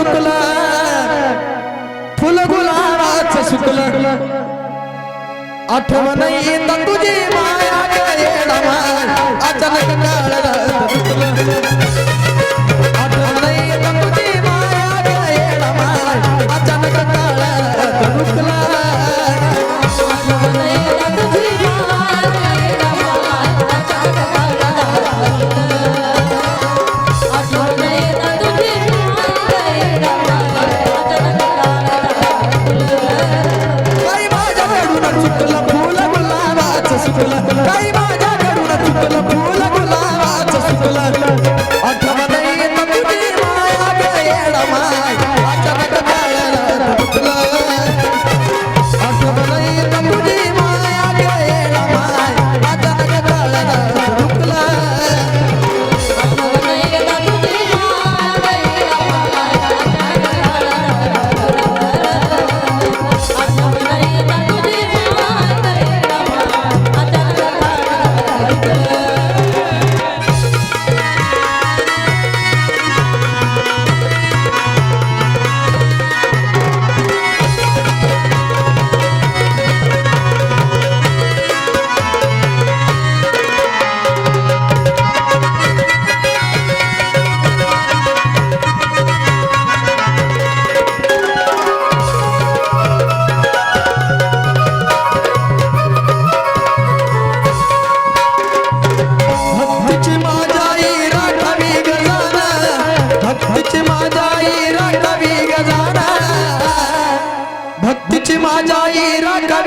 चुकलं फुल गुलाबाच सुकलं. आठवण येत तुझी माया ग येडा अचानक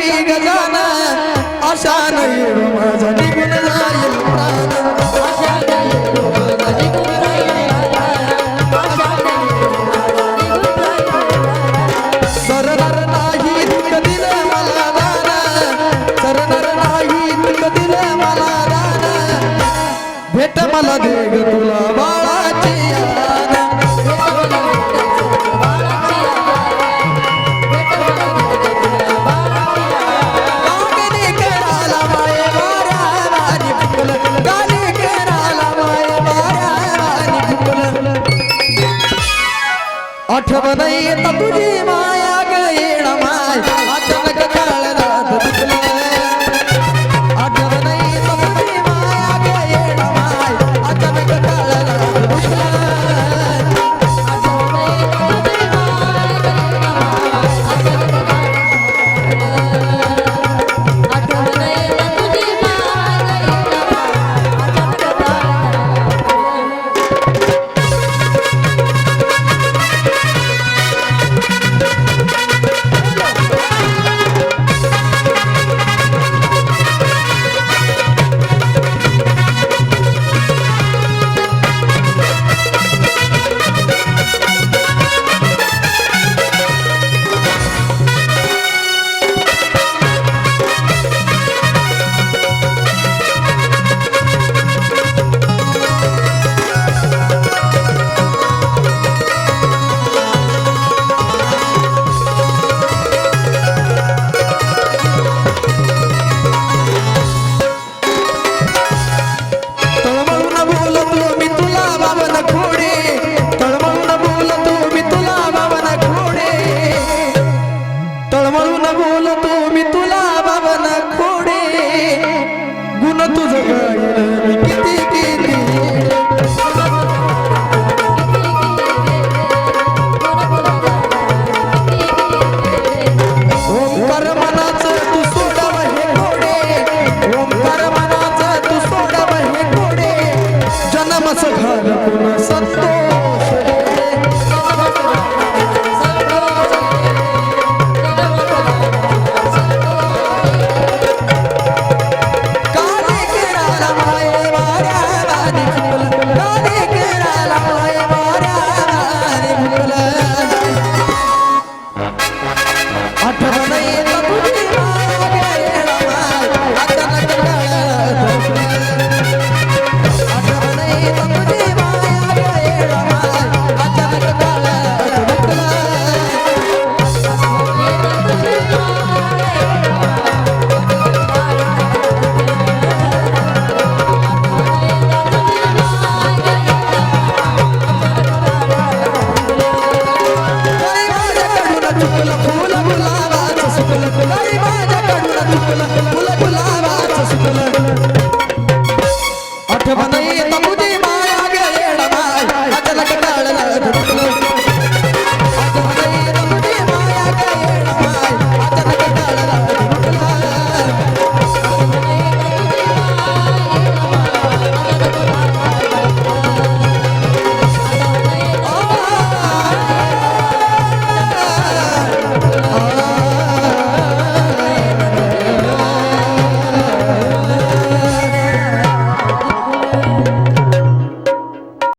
माझाई जाना अशा नाही माझा. निघून जाईल सरणार नाही मला दाना सरणार नाही दुःख मला दाना भेट मला दे तुला. आठवण येत बोलतो मी तुला बाबा खोडे. गुण तुझ ಕಣ್ಣ